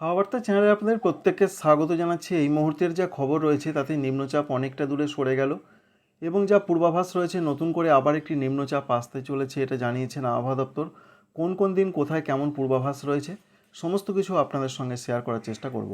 হাওয়াবার্তা চ্যানেলে আপনাদের প্রত্যেককে স্বাগত জানাচ্ছি। এই মুহূর্তের যা খবর রয়েছে, তাতে নিম্নচাপ অনেকটা দূরে সরে গেল এবং যা পূর্বাভাস রয়েছে, নতুন করে আবার একটি নিম্নচাপ আসতে চলেছে এটা জানিয়েছেন আবহাওয়া দপ্তর। কোন কোন দিন কোথায় কেমন পূর্বাভাস রয়েছে, সমস্ত কিছু আপনাদের সঙ্গে শেয়ার করার চেষ্টা করব।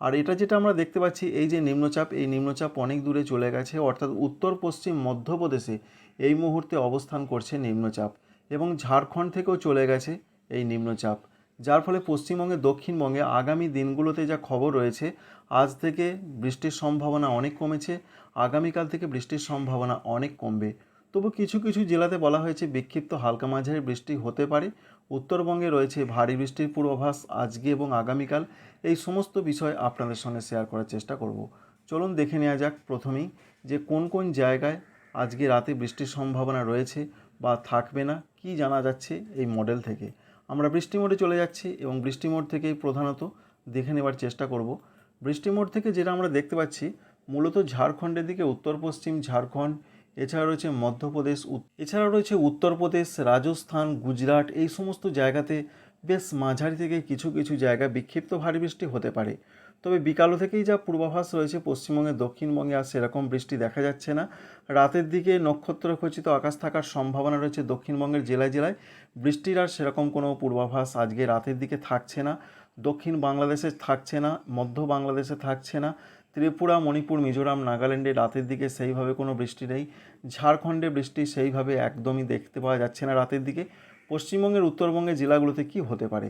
আর এটা যেটা আমরা দেখতে পাচ্ছি, এই যে নিম্নচাপ, এই নিম্নচাপ অনেক দূরে চলে গেছে, অর্থাৎ উত্তর, পশ্চিম, মধ্যপ্রদেশে এই মুহূর্তে অবস্থান করছে নিম্নচাপ এবং ঝাড়খণ্ড থেকেও চলে গেছে এই নিম্নচাপ। যার ফলে পশ্চিমবঙ্গে, দক্ষিণবঙ্গে আগামী দিনগুলোতে যা খবর রয়েছে, আজ থেকে বৃষ্টির সম্ভাবনা অনেক কমেছে, আগামীকাল থেকে বৃষ্টির সম্ভাবনা অনেক কমবে। তবু কিছু কিছু জেলাতে বলা হয়েছে বিক্ষিপ্ত হালকা মাঝারি বৃষ্টি হতে পারে। উত্তরবঙ্গে রয়েছে ভারী বৃষ্টির পূর্বাভাস আজকে এবং আগামীকাল। এই সমস্ত বিষয় আপনাদের সঙ্গে শেয়ার করার চেষ্টা করব। চলুন দেখে নেওয়া যাক প্রথমেই যে কোন কোন জায়গায় আজকে রাতে বৃষ্টির সম্ভাবনা রয়েছে বা থাকবে না, কি জানা যাচ্ছে এই মডেল থেকে। আমরা বৃষ্টি মোডে চলে যাচ্ছি এবং বৃষ্টি মোড থেকেই প্রধানত দেখে নেবার চেষ্টা করব। বৃষ্টি মোড থেকে যেটা আমরা দেখতে পাচ্ছি, মূলত ঝাড়খণ্ডের দিকে উত্তর পশ্চিম ঝাড়খণ্ড, এছাড়া রয়েছে মধ্যপ্রদেশ এছাড়া রয়েছে উত্তরপ্রদেশ, রাজস্থান, গুজরাট, এই সমস্ত জায়গাতে বেশ মাঝারি থেকে কিছু কিছু জায়গা বিক্ষিপ্ত ভারী বৃষ্টি হতে পারে। তবে বিকাল থেকেই যা পূর্বাভাস রয়েছে পশ্চিমবঙ্গে দক্ষিণবঙ্গে আর সেরকম বৃষ্টি দেখা যাচ্ছে না। রাতের দিকে নক্ষত্র খচিত আকাশ থাকার সম্ভাবনা রয়েছে দক্ষিণবঙ্গের জেলায় জেলায়। বৃষ্টির আর সেরকম কোনো পূর্বাভাস আজকে রাতের দিকে থাকছে না। দক্ষিণ বাংলাদেশে থাকছে না, মধ্য বাংলাদেশে থাকছে না। ত্রিপুরা, মণিপুর, মিজোরাম, নাগাল্যান্ডে রাতের দিকে সেইভাবে কোনো বৃষ্টি নেই। ঝাড়খণ্ডে বৃষ্টি সেইভাবে একদমই দেখতে পাওয়া যাচ্ছে না রাতের দিকে। পশ্চিমবঙ্গের উত্তরবঙ্গের জেলাগুলোতে কি হতে পারে?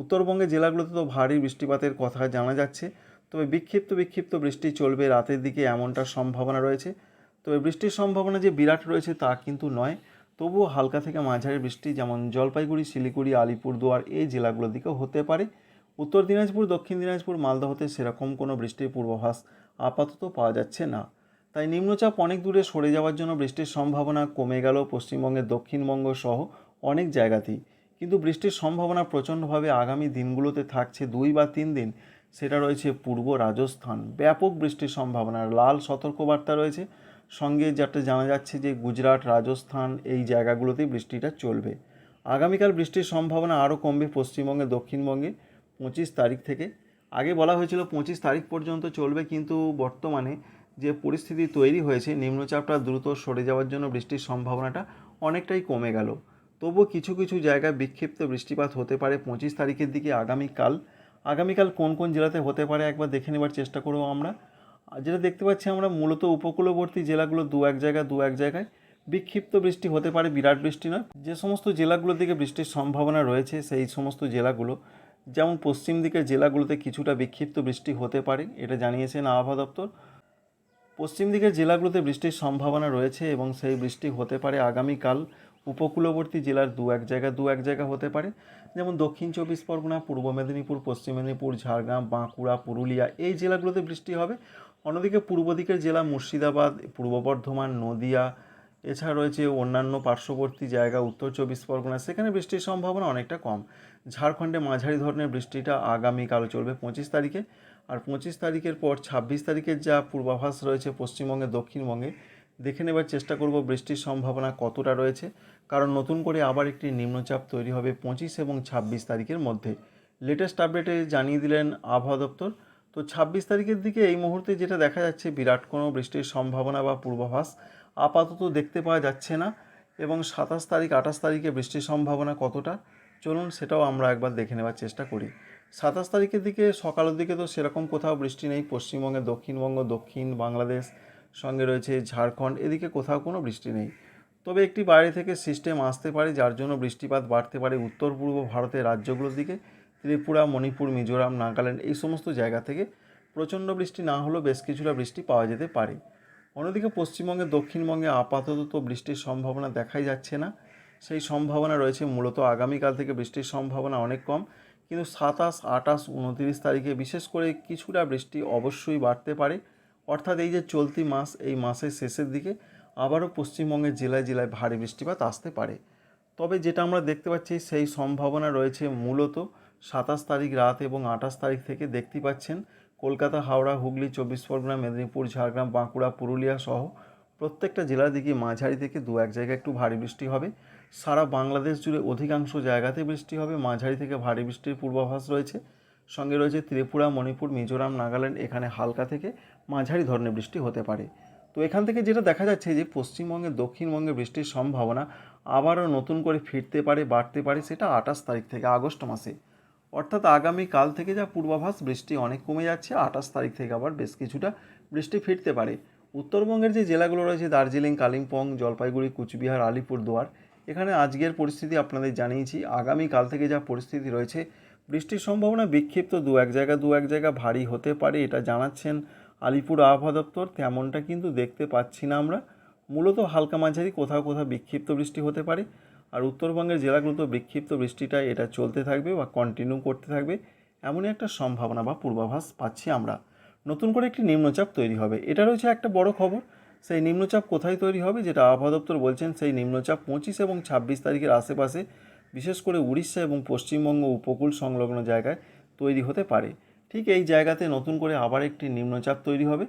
উত্তরবঙ্গের জেলাগুলোতে তো ভারী বৃষ্টিপাতের কথা জানা যাচ্ছে। তবে বিক্ষিপ্ত বিক্ষিপ্ত বৃষ্টি চলবে রাতের দিকে এমনটার সম্ভাবনা রয়েছে। তবে বৃষ্টির সম্ভাবনা যে বিরাট রয়েছে তা কিন্তু নয়। তবুও হালকা থেকে মাঝারি বৃষ্টি যেমন জলপাইগুড়ি, শিলিগুড়ি, আলিপুরদুয়ার এই জেলাগুলোর দিকেও হতে পারে। উত্তর দিনাজপুর, দক্ষিণ দিনাজপুর মালদহতে সেরকম কোনো বৃষ্টির পূর্বাভাস আপাতত পাওয়া যাচ্ছে না। তাই নিম্নচাপ অনেক দূরে সরে যাওয়ার জন্য বৃষ্টির সম্ভাবনা কমে গেল পশ্চিমবঙ্গের দক্ষিণবঙ্গ সহ অনেক জায়গাতেই। কিন্তু বৃষ্টির সম্ভাবনা প্রচণ্ডভাবে আগামী দিনগুলোতে থাকছে দুই বা তিন দিন। সেটা রয়েছে পূর্ব রাজস্থান। ব্যাপক বৃষ্টির সম্ভাবনা। লাল সতর্কবার্তা রয়েছে। সঙ্গে যেটা জানা যাচ্ছে যে গুজরাট, রাজস্থান এই জায়গাগুলোতেই বৃষ্টিটা চলবে। আগামীকাল বৃষ্টির সম্ভাবনা আরও কমবে পশ্চিমবঙ্গে, দক্ষিণবঙ্গে পঁচিশ তারিখ থেকে। আগে বলা হয়েছিল পঁচিশ তারিখ পর্যন্ত চলবে, কিন্তু বর্তমানে যে পরিস্থিতি তৈরি হয়েছে, নিম্নচাপটা দ্রুত সরে যাওয়ার জন্য বৃষ্টির সম্ভাবনাটা অনেকটাই কমে গেল। তবুও কিছু কিছু জায়গায় বিক্ষিপ্ত বৃষ্টিপাত হতে পারে। পঁচিশ তারিখের দিকে আগামীকাল। আগামীকাল কোন কোন জেলাতে হতে পারে একবার দেখে নেবার চেষ্টা করব আমরা। যেটা দেখতে পাচ্ছি আমরা মূলত উপকূলবর্তী জেলাগুলো দু এক জায়গায়, দু এক জায়গায় বিক্ষিপ্ত বৃষ্টি হতে পারে, বিরাট বৃষ্টি নয়। যে সমস্ত জেলাগুলোর দিকে বৃষ্টির সম্ভাবনা রয়েছে, সেই সমস্ত জেলাগুলো, যেমন পশ্চিম দিকের জেলাগুলোতে কিছুটা বিক্ষিপ্ত বৃষ্টি হতে পারে, এটা জানিয়েছেন আবহাওয়া দপ্তর। পশ্চিম দিকের জেলাগুলোতে বৃষ্টির সম্ভাবনা রয়েছে এবং সেই বৃষ্টি হতে পারে আগামীকাল উপকূলবর্তী জেলার দু এক জায়গা, দু এক জায়গা হতে পারে। যেমন দক্ষিণ চব্বিশ পরগনা, পূর্ব মেদিনীপুর, পশ্চিম মেদিনীপুর, ঝাড়গ্রাম, বাঁকুড়া, পুরুলিয়া, এই জেলাগুলোতে বৃষ্টি হবে। অন্যদিকে পূর্ব দিকের জেলা মুর্শিদাবাদ, পূর্ব বর্ধমান, নদিয়া, এছাড়া রয়েছে অন্যান্য পার্শ্ববর্তী জায়গা, উত্তর চব্বিশ পরগনা। সেখানে বৃষ্টির সম্ভাবনা অনেকটা কম। ঝাড়খণ্ডে মাঝারি ধরনের বৃষ্টিটা আগামীকাল চলবে পঁচিশ তারিখে। আর পঁচিশ তারিখের পর ছাব্বিশ তারিখের যা পূর্বাভাস রয়েছে পশ্চিমবঙ্গে, দক্ষিণবঙ্গে দেখে নেবার চেষ্টা করব বৃষ্টির সম্ভাবনা কতটা রয়েছে। কারণ নতুন করে আবার একটি নিম্নচাপ তৈরি হবে পঁচিশ এবং ছাব্বিশ তারিখের মধ্যে। লেটেস্ট আপডেটে জানিয়ে দিলেন আবহাওয়া দপ্তর। তো ছাব্বিশ তারিখের দিকে এই মুহূর্তে যেটা দেখা যাচ্ছে, বিরাট কোনো বৃষ্টির সম্ভাবনা বা পূর্বাভাস আপাতত দেখতে পাওয়া যাচ্ছে না এবং সাতাশ তারিখ, আঠাশ তারিখে বৃষ্টির সম্ভাবনা কতটা, চলুন সেটাও আমরা একবার দেখে নেওয়ার চেষ্টা করি। সাতাশ তারিখের দিকে সকালের দিকে তো সেরকম কোথাও বৃষ্টি নেই, পশ্চিমবঙ্গে দক্ষিণবঙ্গ, দক্ষিণ বাংলাদেশ সঙ্গে রয়েছে ঝাড়খণ্ড, এদিকে কোথাও কোনো বৃষ্টি নেই। তবে একটি বাইরে থেকে সিস্টেম আসতে পারে, যার জন্য বৃষ্টিপাত বাড়তে পারে উত্তর পূর্ব ভারতের রাজ্যগুলোর দিকে। ত্রিপুরা, মণিপুর, মিজোরাম, নাগাল্যান্ড এই সমস্ত জায়গা থেকে প্রচণ্ড বৃষ্টি না হলেও বেশ কিছুটা বৃষ্টি পাওয়া যেতে পারে। অন্যদিকে পশ্চিমবঙ্গে দক্ষিণবঙ্গে আপাতত তো বৃষ্টির সম্ভাবনা দেখাই যাচ্ছে না। সেই সম্ভাবনা রয়েছে মূলত আগামীকাল থেকে বৃষ্টির সম্ভাবনা অনেক কম, কিন্তু সাতাশ আটাশ উনতিরিশ তারিখে বিশেষ করে কিছুটা বৃষ্টি অবশ্যই বাড়তে পারে। অর্থাৎ এই যে চলতি মাস, এই মাসের শেষের দিকে আবারও পশ্চিমবঙ্গের জেলায় জেলায় ভারী বৃষ্টিপাত আসতে পারে। তবে যেটা আমরা দেখতে পাচ্ছি, সেই সম্ভাবনা রয়েছে মূলত সাতাশ তারিখ রাত এবং আঠাশ তারিখ থেকে দেখতে পাচ্ছেন কলকাতা, হাওড়া, হুগলি, চব্বিশ পরগনা, মেদিনীপুর, ঝাড়গ্রাম, বাঁকুড়া, পুরুলিয়া সহ প্রত্যেকটা জেলার দিকে মাঝারি থেকে দু এক জায়গায় একটু ভারী বৃষ্টি হবে। সারা বাংলাদেশ জুড়ে অধিকাংশ জায়গাতে বৃষ্টি হবে, মাঝারি থেকে ভারী বৃষ্টির পূর্বাভাস রয়েছে। সঙ্গে রয়েছে ত্রিপুরা, মণিপুর, মিজোরাম, নাগাল্যান্ড, এখানে হালকা থেকে মাঝারি ধরনের বৃষ্টি হতে পারে। তো এখান থেকে যেটা দেখা যাচ্ছে যে পশ্চিমবঙ্গে, দক্ষিণবঙ্গে বৃষ্টির সম্ভাবনা আবারও নতুন করে ফিরতে পারে, বাড়তে পারে সেটা আঠাশ তারিখ থেকে, আগস্ট মাসে। অর্থাৎ আগামী কাল থেকে যা পূর্বাভাস, বৃষ্টি অনেক কমে যাচ্ছে, আঠাশ তারিখ থেকে আবার বেশ কিছুটা বৃষ্টি ফিরতে পারে। উত্তরবঙ্গের যে জেলাগুলো রয়েছে, দার্জিলিং, কালিম্পং, জলপাইগুড়ি, কুচবিহার, আলিপুরদুয়ার, এখানে আজকের পরিস্থিতি আপনাদের জানিয়েছি। আগামী কাল থেকে যা পরিস্থিতি রয়েছে, বৃষ্টির সম্ভাবনা বিক্ষিপ্ত দু এক জায়গা, দু এক জায়গা ভারী হতে পারে, এটা জানাচ্ছেন আলিপুর আবহাওয়া দপ্তর তেমনটা কিন্তু দেখতে পাচ্ছি না আমরা। মূলত হালকা মাঝারি, কোথাও কোথাও বিক্ষিপ্ত বৃষ্টি হতে পারে। আর উত্তরবঙ্গের জেলাগুলোতে বিক্ষিপ্ত বৃষ্টিটা এটা চলতে থাকবে বা কন্টিনিউ করতে থাকবে। এমনই একটা সম্ভাবনা বা পূর্বাভাস পাচ্ছি আমরা। নতুন করে একটি নিম্নচাপ তৈরি হবে। এটা রয়েছে একটা বড় খবর। সেই নিম্নচাপ কোথায় তৈরি হবে যেটা আবহাওয়া দপ্তর বলছেন, সেই নিম্নচাপ পঁচিশ এবং ছাব্বিশ তারিখের আশেপাশে, বিশেষ করে উড়িষ্যা এবং পশ্চিমবঙ্গ উপকূল সংলগ্ন জায়গায় তৈরি হতে পারে। ঠিক এই জায়গাতে নতুন করে আবার একটি নিম্নচাপ তৈরি হবে।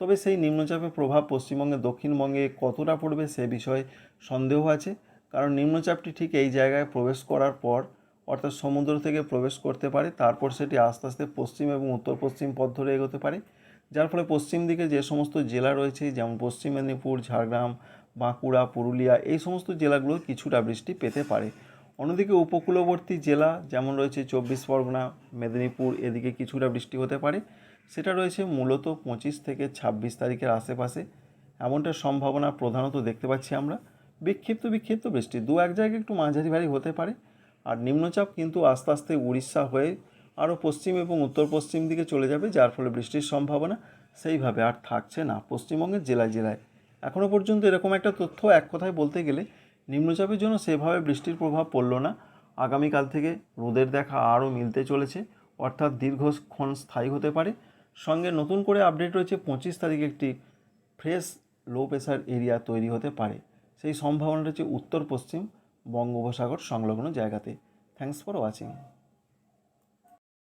তবে সেই নিম্নচাপের প্রভাব পশ্চিমবঙ্গে দক্ষিণবঙ্গে কতটা পড়বে সে বিষয়ে সন্দেহ আছে। কারণ নিম্নচাপটি ঠিক এই জায়গায় প্রবেশ করার পর, অর্থাৎ সমুদ্র থেকে প্রবেশ করতে পারে, তারপর সেটি আস্তে আস্তে পশ্চিম এবং উত্তর পশ্চিম পথ ধরে এগোতে পারে। যার ফলে পশ্চিম দিকে যে সমস্ত জেলা রয়েছে, যেমন পশ্চিম মেদিনীপুর, ঝাড়গ্রাম, বাঁকুড়া, পুরুলিয়া, এই সমস্ত জেলাগুলো কিছুটা বৃষ্টি পেতে পারে। অন্যদিকে উপকূলবর্তী জেলা যেমন রয়েছে চব্বিশ পরগনা, মেদিনীপুর, এদিকে কিছুটা বৃষ্টি হতে পারে। সেটা রয়েছে মূলত পঁচিশ থেকে ছাব্বিশ তারিখের আশেপাশে। এমনটা সম্ভাবনা প্রধানত দেখতে পাচ্ছি আমরা। বিক্ষিপ্ত বিক্ষিপ্ত বৃষ্টি, দু এক জায়গায় একটু মাঝারি ভারী হতে পারে। আর নিম্নচাপ কিন্তু আস্তে আস্তে উড়িষ্যা হয়ে আরও পশ্চিম এবং উত্তর পশ্চিম দিকে চলে যাবে, যার ফলে বৃষ্টির সম্ভাবনা সেইভাবে আর থাকছে না, পশ্চিমবঙ্গের জেলায় জেলায়। এখনও পর্যন্ত এরকম একটা তথ্য এক কথায় বলতে গেলে নিম্নচাপের জন্য সেভাবে বৃষ্টির প্রভাব পড়ল না। আগামীকাল থেকে রোদের দেখা আরও মিলতে চলেছে, অর্থাৎ দীর্ঘক্ষণ স্থায়ী হতে পারে। সঙ্গে নতুন করে আপডেট রয়েছে, পঁচিশ তারিখে একটি ফ্রেশ লো প্রেশার এরিয়া তৈরি হতে পারে। সেই সম্ভাবনা রয়েছে উত্তর পশ্চিম বঙ্গোপসাগর সংলগ্ন জায়গাতে। Thanks for watching.